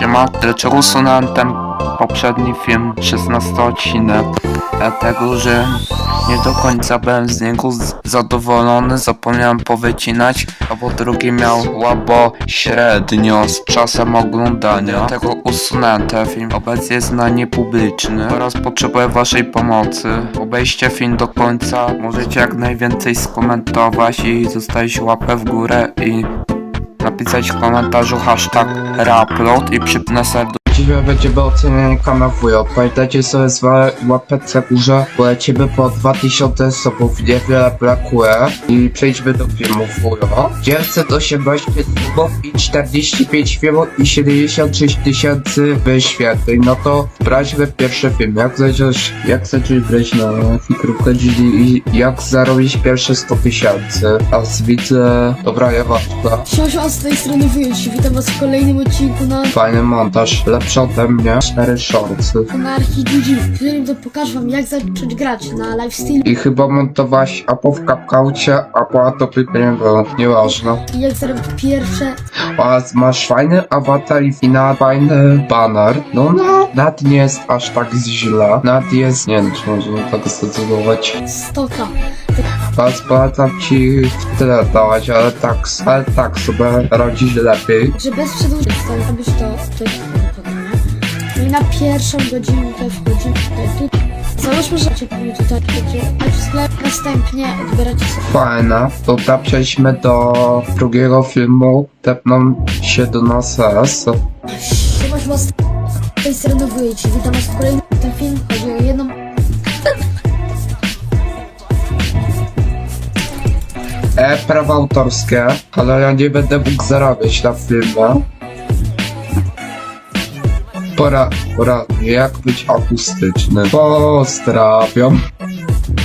Siema, usunąłem ten poprzedni film, 16 odcinek? Dlatego, że nie do końca byłem z niego zadowolony, zapomniałem powycinać, a po drugie miał łabo średnio z czasem oglądania. Dlatego usunąłem ten film, obecnie jest na niepubliczny. Teraz potrzebuję waszej pomocy. Obejście film do końca, możecie jak najwięcej skomentować i zostawić łapę w górę i napisać w komentarzu hashtag rapload i przypnę serduszko. Dzisiaj będziemy ocenianie kanału Pamiętajcie sobie z łapeczce górze, bo lecimy po 2000 subów, niewiele brakuje i przejdźmy do filmu Wujo. 918 subów i 45 filmów i 76 tysięcy wyświetleń. No to braliśmy pierwszy film. Jak chcesz, jak chcesz grać na fikrówkę, czyli jak zarobić pierwsze 100 tysięcy. A z widzę, dobra, ja ważna. Siosio, z tej strony wyjąć. Witam was w kolejnym odcinku na Fajny montaż, lepszy ode mnie. Cztery shortsy. Anarchii Dudzi, w którym to pokażę wam jak zacząć grać na lifestyle I chyba montowałaś albo w kapkaucie, albo Adobe Premiere, nieważne. i jak zarobić pierwsze A masz fajny awatar i na fajny banner. No, no, nawet nie jest aż tak źle. Nawet jest, nie wiem, czy możemy tak zdecydować. stoka. Teraz polecam ci w tyle dawać, ale tak, ale tak sobie radzisz lepiej. Że bez przedłużenia zrobić to, to na pierwszą godzinkę wchodzimy tutaj, tu. Załóżmy, że cię tutaj będzie, a w sklep następnie odbieracie sobie. Fajne. To przejdźmy do drugiego filmu. Tepną się do nas S. Siema, siema, z tej strony wyjść. Witam was w kolejnym ten film. Chodzi o jedną E, prawa autorskie, ale ja nie będę mógł zarabiać na filmie. Pora, pora, jak być akustyczny. Pozdrawiam.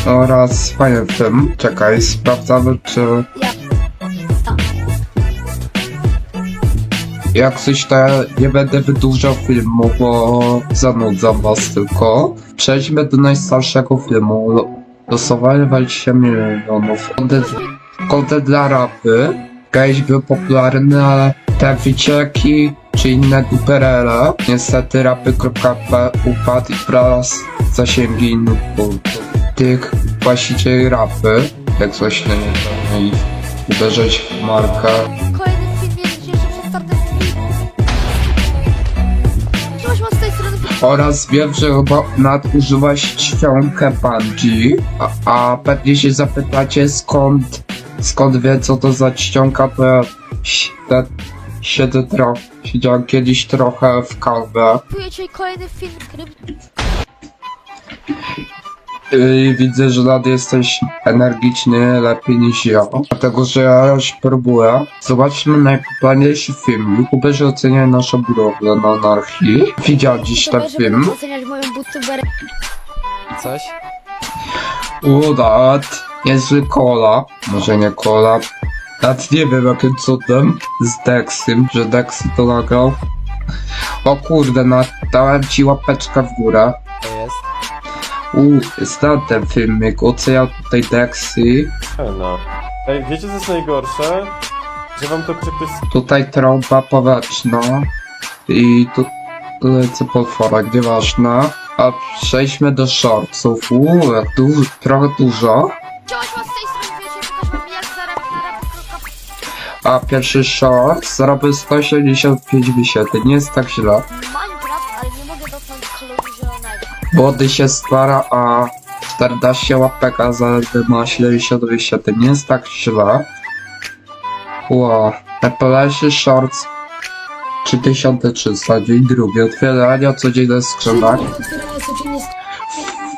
Oraz fajny film. Czekaj, sprawdzamy czy... Jak coś to ja nie będę wydłużał filmu, bo zanudzam was tylko. Przejdźmy do najstarszego filmu. Lo- Losowanie 20 milionów. Content dla rapy. Kiedyś był popularny, ale te wycieki czy inne duperele. Niestety rapy.p upadł i wraz zasięgi innych punktów. Tych właścicieli rapy, jak coś nie nie- nie uderzyć w markę. Kolejny film jest dzisiejszy przed startem. Siema, siema, z tej strony Oraz wiem, że chyba nadużyłaś czcionkę Bungie, a, a pewnie się zapytacie skąd, skąd wie co to za czcionka, to ja siedzę, siedzę trochę, siedziałem kiedyś trochę w Kupuję dzisiaj kolejny film i widzę, że nad jesteś energiczny lepiej niż ja, dlatego że ja już próbuję. Zobaczmy najpopularniejszy film. YouTuberzy oceniają naszą budowlę na anarchii. Widział dziś ten film. oceniać moją bootuberę. Coś? Udat, niezły kola, może nie kola. Nawet nie wiem jakim cudem z Dexym, że Dexy to nagrał. O kurde, no, dałem ci łapeczkę w górę. To jest? Uuu, znam ten filmik, oceniał tutaj Dexy. No. Ej, wiecie co jest najgorsze? Że wam to ktoś... Tutaj trąba powietrzna. I tu, tu lecę potworek, nieważne. A przejdźmy do shortsów. Uuu, jak du trochę dużo. A pierwszy short zarobił 185 wyświetleń, nie jest tak źle. Minecraft, ale nie mogę dotknąć koloru zielonego. Młody się stara, a 14 łapek, a zaledwie ma 70 wyświetleń, nie jest tak źle. Wow, najpopularzniejszy shorts 3300, dzień drugi, otwieranie codziennych skrzynek. otwieramy codziennie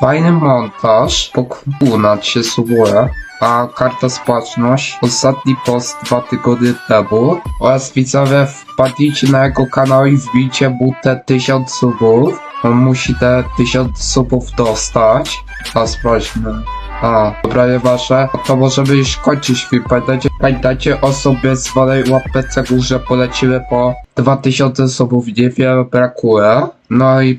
Fajny montaż, pokunać się subuje, a karta społeczność, ostatni post dwa tygodnie temu oraz widzowie wpadnijcie na jego kanał i wbijcie mu te 1000 subów, on musi te 1000 subów dostać, a sprawdźmy. A, dobra, nieważne. No to możemy już kończyć film. Pamiętajcie, pamiętajcie o sobie zwanej łapce górze polecimy po 2000 subów. Niewiele brakuje. No i